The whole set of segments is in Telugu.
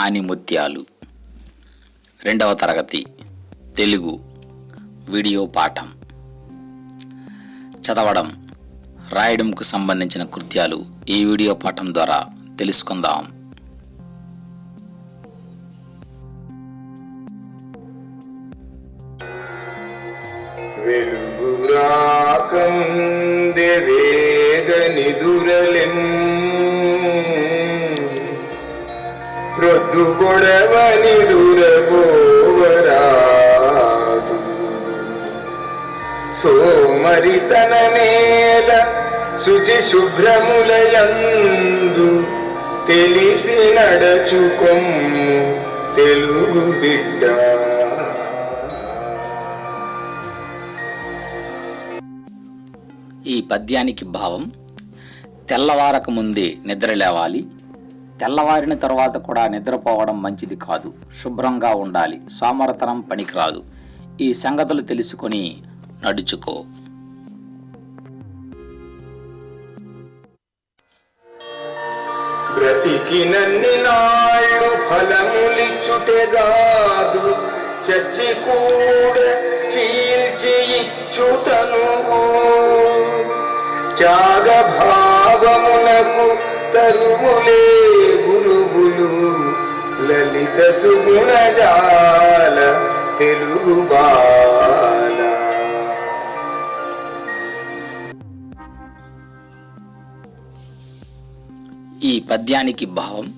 ఆనిముత్యాలు రెండవ తరగతి తెలుగు వీడియో పాఠం. చదవడం రాయడంకు సంబంధించిన కృత్యాలు ఈ వీడియో పాఠం ద్వారా తెలుసుకుందాం. వెలుగురాకందె పొద్దు గొడవని దురబోవరాదు సోమరితన నేల శుచి శుభ్రములయందు తెలిసి నడచుకొమ్ము తెలుగు బిడ్డ. ఈ పద్యానికి భావం తెల్లవారక ముందే నిద్ర లేవాలి తెల్లవారిన తర్వాత కూడా నిద్రపోవడం మంచిది కాదు. శుభ్రంగా ఉండాలి. సోమరతనం పనికిరాదు. ఈ సంగతులు తెలుసుకొని నడుచుకో. బ్రతికినన్ని నాళ్ళు ఫలములిచ్చుటెగాదు చచ్చి కూడా చీల్చి ఇచ్చుతను. త్యాగ భావమునకు తరుములే లలిత సుగుణజాల తెలుగు బాల. ఈ పద్యానికి భావం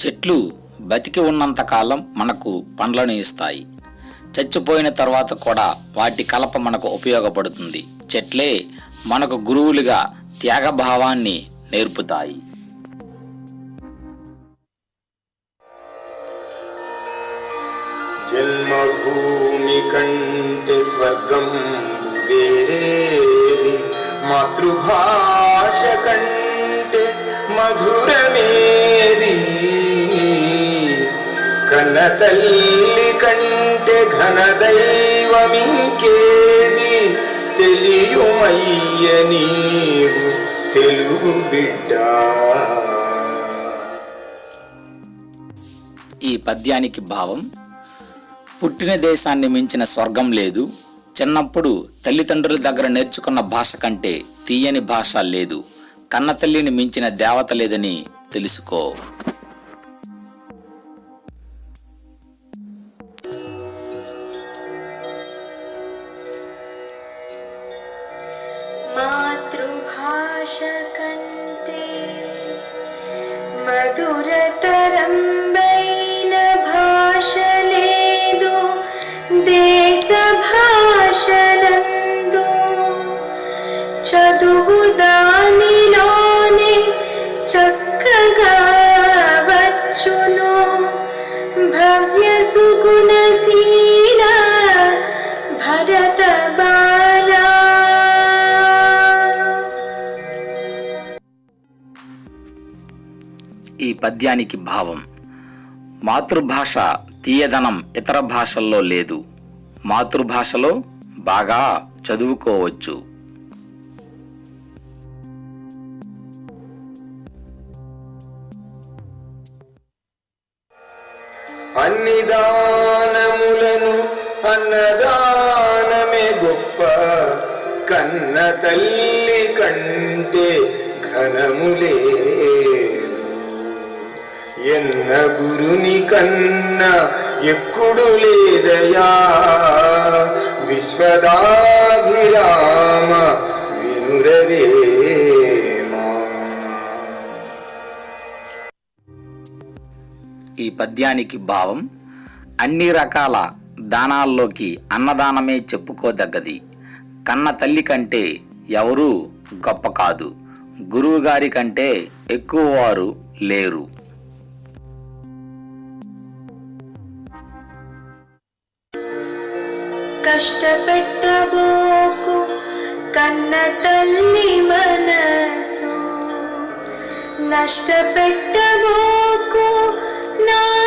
చెట్లు బతికి ఉన్నంత కాలం మనకు పండ్లను ఇస్తాయి. చచ్చిపోయిన తర్వాత కూడా వాటి కలప మనకు ఉపయోగపడుతుంది. చెట్లే మనకు గురువులుగా త్యాగభావాన్ని నేర్పుతాయి. జన్మభూమి కంటే స్వర్గం వేరేది మాతృభాష కంటే మధురమేది కన్న తల్లి కంటే ఘన దైవమింకేది తెలియుమయ్య నీవు తెలుగు బిడ్డ ఈ పద్యానికి భావం పుట్టిన దేశాన్ని మించిన స్వర్గం లేదు. చిన్నప్పుడు తల్లిదండ్రుల దగ్గర నేర్చుకున్న భాష కంటే తీయని భాష లేదు. కన్న తల్లిని మించిన దేవత లేదని తెలుసుకో. మాతృభాష కంటే మధురతరంబైన పద్యానికి భావం. మాతృభాష తీయదనం ఇతర భాషల్లో లేదు. మాతృభాషలో బాగా చదువుకోవచ్చు. అన్ని దానములను అన్నదానమే గొప్ప. కన్న తల్లి కంటే ఘనములే ఎన్న గురుని కన్నా ఎక్కుడు లేదయా? విశ్వదాభిరామ వినురవేమా ఈ పద్యానికి భావం అన్ని రకాల దానాల్లోకి అన్నదానమే చెప్పుకోదగ్గది. కన్న తల్లి కంటే ఎవరూ గొప్ప కాదు. గురువు గారి కంటే ఎక్కువ వారు లేరు. కష్టపెట్టబోకు కన్న తల్లి మనసు. నష్టపెట్టబోకు నా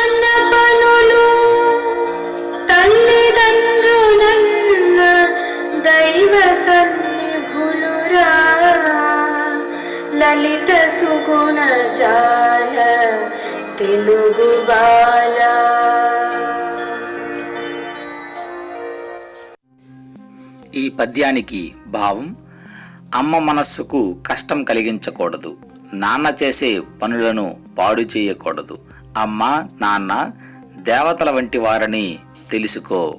పద్యానికి భావం అమ్మ మనస్సుకు కష్టం కలిగించకూడదు నాన్న చేసే పనులను పాడు చేయకూడదు. అమ్మ నాన్న దేవతల వంటి వారని తెలుసుకో.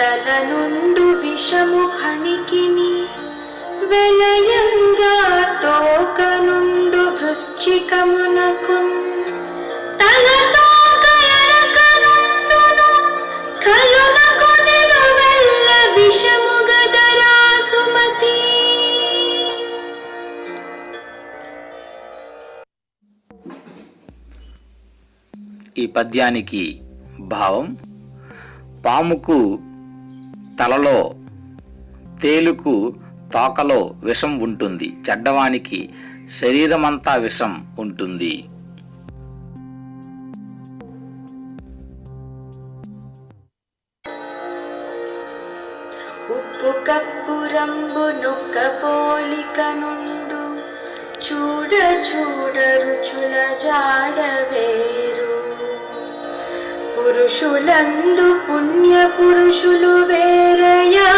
తల నుండు విషము ఫణికిని వెలయంగా తోక నుండు వృశ్చికమునకు పద్యానికి భావం. పాముకు తలలో తేలుకు తోకలో విషం ఉంటుంది. చెడ్డవానికి శరీరమంతా విషం ఉంటుంది. ఉప్పు కప్పు కప్పురంబు నొక్క పోలిక నుండు చూడ చూడ రుచుల జాడవేరు పురుషులందు పుణ్య పురుషులు వేరయా?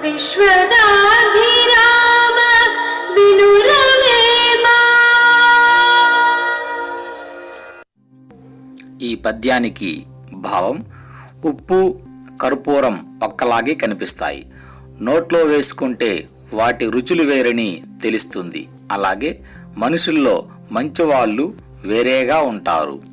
విశ్వదాభిరామ వినురవేమా ఈ పద్యానికి భావం ఉప్పు కర్పూరం ఒక్కలాగే కనిపిస్తాయి. నోట్లో వేసుకుంటే వాటి రుచులు వేరని తెలుస్తుంది. అలాగే మనుషుల్లో మంచివాళ్ళు వేరేగా ఉంటారు.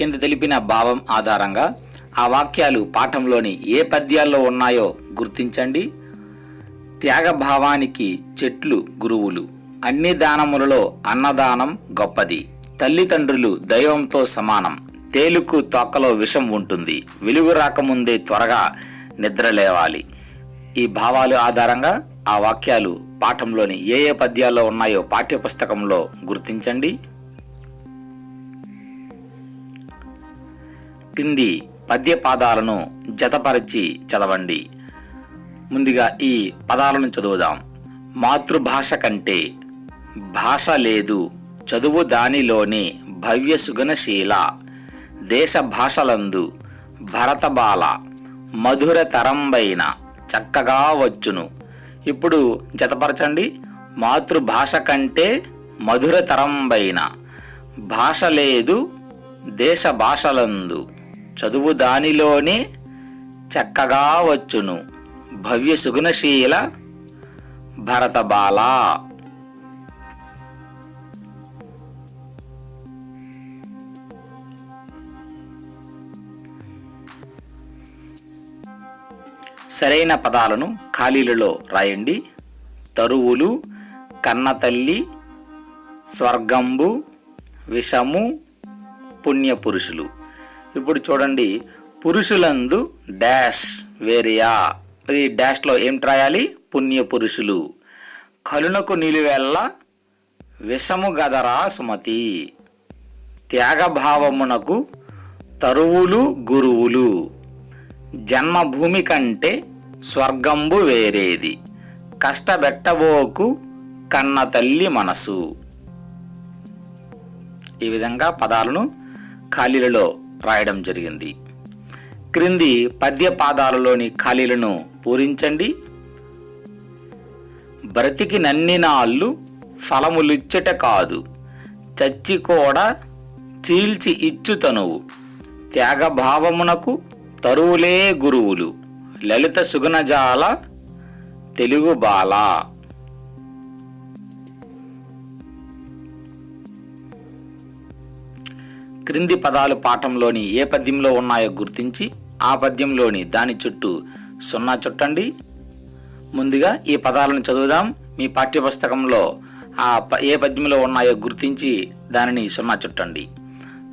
కింద తెలిపిన భావం ఆధారంగా ఆ వాక్యాలు పాఠంలోని ఏ పద్యాల్లో ఉన్నాయో గుర్తించండి. త్యాగభావానికి చెట్లు గురువులు. అన్ని దానములలో అన్నదానం గొప్పది. తల్లిదండ్రులు దైవంతో సమానం. తేలుకు తొక్కలో విషం ఉంటుంది. వెలుగు రాకముందే త్వరగా నిద్ర లేవాలి ఈ భావాలు ఆధారంగా ఆ వాక్యాలు పాఠంలోని ఏ ఏ పద్యాల్లో ఉన్నాయో పాఠ్యపుస్తకంలో గుర్తించండి. కింది పద్య పాదాలను జతపరిచి చదవండి. ముందుగా ఈ పదాలను చదువుదాం. మాతృభాష కంటే భాష లేదు చదువు దానిలోని భవ్య సుగనశీల దేశ భాషలందు భరతబాల మధుర తరంబైన చక్కగా వచ్చును. ఇప్పుడు జతపరచండి. మాతృభాష కంటే మధుర తరంబైన భాష లేదు దేశ భాషలందు చదువు దానిలోనే చక్కగా వచ్చును. భవ్య సుగుణశీల భరతబాల. సరైన పదాలను ఖాళీలలో రాయండి. తరువులు కన్నతల్లి స్వర్గంబు విషము పుణ్యపురుషులు. ఇప్పుడు చూడండి పురుషులందు డాష్ వేరియా. ఈ డాష్లో ఏం రాయాలి? పుణ్య పురుషులు. కలునకు నిలువెల్ల విషము గదరా సుమతి. త్యాగభావమునకు తరువులు గురువులు. జన్మభూమి కంటే స్వర్గంబు వేరేది. కష్టబెట్టబోకు కన్న తల్లి మనసు. ఈ విధంగా పదాలను ఖాళీలలో రాయడం జరిగింది. క్రింది పద్య పాదాలలోని ఖాళీలను పూరించండి. బ్రతికి నన్నినాళ్ళు ఫలములిచ్చుట కాదు. చచ్చి కూడా చీల్చి ఇచ్చు తనువు త్యాగభావమునకు తరువులే గురువులు. లలిత సుగుణజాల తెలుగు బాల. క్రింది పదాలు పాఠంలోని ఏ పద్యంలో ఉన్నాయో గుర్తించి ఆ పద్యంలోని దాని చుట్టూ సున్నా చుట్టండి. ముందుగా ఈ పదాలను చదువుదాం. మీ పాఠ్యపుస్తకంలో ఆ ఏ పద్యంలో ఉన్నాయో గుర్తించి దానిని సున్నా చుట్టండి.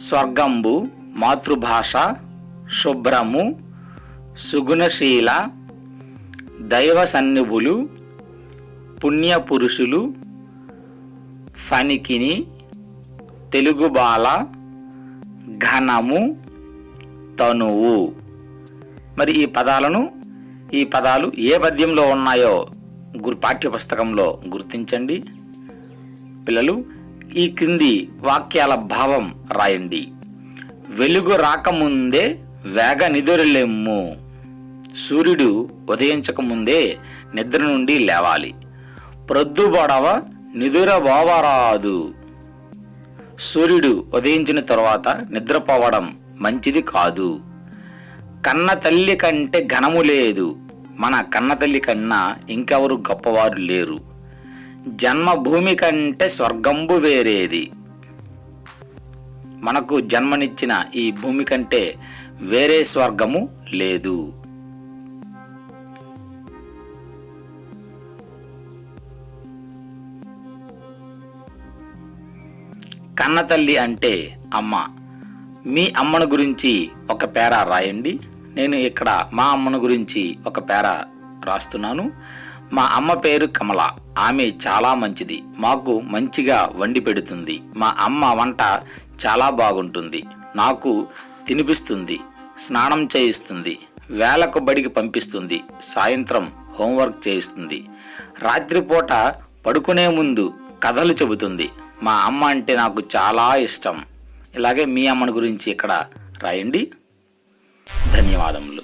స్వర్గంబు మాతృభాష శుభ్రము సుగుణశీల దైవ సన్నిభులు పుణ్యపురుషులు ఫణికిని తెలుగు బాల ఘనము తనువు. మరి ఈ పదాలను ఈ పదాలు ఏ పద్యంలో ఉన్నాయో గురు పాఠ్య పుస్తకంలో గుర్తించండి. పిల్లలు ఈ క్రింది వాక్యాల భావం రాయండి. వెలుగు రాకముందే వేగ నిదురలేమ్ము. సూర్యుడు ఉదయించక ముందే నిద్ర నుండి లేవాలి. ప్రొద్దుబడవ నిదుర బోవరాదు సూర్యుడు ఉదయించిన తరువాత నిద్రపోవడం మంచిది కాదు. కన్న తల్లి కంటే ఘనము లేదు. మన కన్న తల్లి కన్నా ఇంకెవరు గొప్పవారు లేరు. జన్మభూమి కంటే స్వర్గంబు వేరేది. మనకు జన్మనిచ్చిన ఈ భూమి కంటే వేరే స్వర్గము లేదు. కన్న తల్లి అంటే అమ్మ. మీ అమ్మను గురించి ఒక పేర రాయండి. నేను ఇక్కడ మా అమ్మను గురించి ఒక పేర రాస్తున్నాను. మా అమ్మ పేరు కమల. ఆమె చాలా మంచిది. మాకు మంచిగా వండి పెడుతుంది. మా అమ్మ వంట చాలా బాగుంటుంది. నాకు తినిపిస్తుంది. స్నానం చేయిస్తుంది. వేలకు బడికి పంపిస్తుంది. సాయంత్రం హోంవర్క్ చేయిస్తుంది. రాత్రిపూట పడుకునే ముందు కథలు చెబుతుంది. మా అమ్మ అంటే నాకు చాలా ఇష్టం. ఇలాగే మీ అమ్మని గురించి ఇక్కడ రాయండి. ధన్యవాదములు.